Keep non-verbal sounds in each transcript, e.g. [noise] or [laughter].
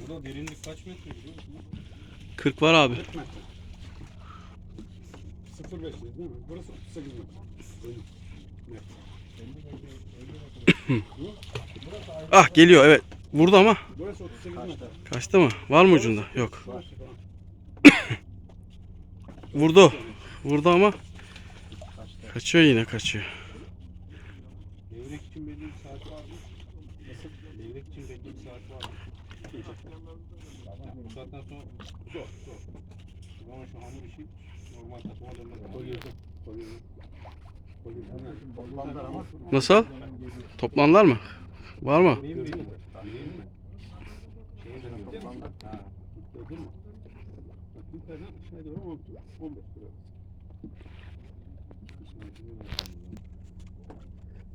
Burada derinlik kaç metre biliyor musun? 40 var abi. 40 metre. 0.5 değil mi? Burası 38 metre. Benim. [coughs] Net. Ah geliyor evet. Vurdu ama. Burası 38 metre. Kaçtı mı? Var mı ucunda? Yok. [coughs] Vurdu. Vurdu ama. Kaçıyor yine kaçıyor. Levrek için belli bir saat var mı? Nasıl? Levrek için belli bir saat var mı? Bu saatten sonra zor, zor. Ama şu hamur işi Nasıl? Toplanlar mı? Var mı? Benim benim. Benim mi? Şeye dönüyor. Ha. Gördün mü? Bak yukarıdan aşağıya doğru 10 15 lira.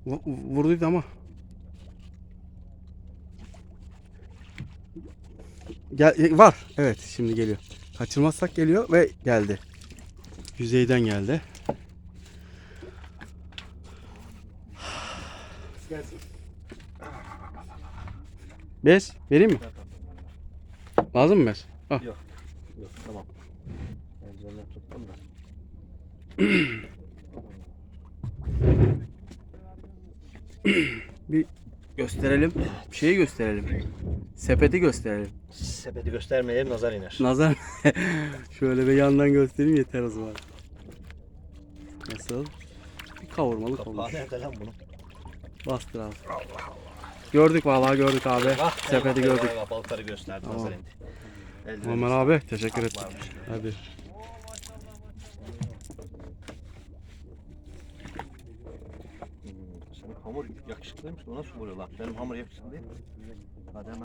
V- Vurduydu ama. Gel e, var. Evet şimdi geliyor. Kaçırmazsak geliyor ve geldi. Yüzeyden geldi. Gelsin. Bez vereyim mi? Lazım mı bez? Al. Yok tamam. Eldivenler tuttum da. Gösterelim. Şeyi gösterelim. Sepeti gösterelim. Sepeti göstermeyelim nazar iner. Nazar. Şöyle bir yandan göstereyim yeter o zaman. Nasıl? Bir kavurmalık Kapağı olmuş. nerede lan bunun? Bastır abi. Gördük vallahi gördük abi. Ah, Sepeti eyvah, gördük. eyvah, Balıkları gösterdi Tamam. nazar indi. Eldiven Aman ıslat- abi teşekkür Ah, ettik. varmış. Hadi. Hamur yakışıklıymış. Bu nasıl vuruyor lan? Benim hamur yakışıklı değil. Hadi hemen.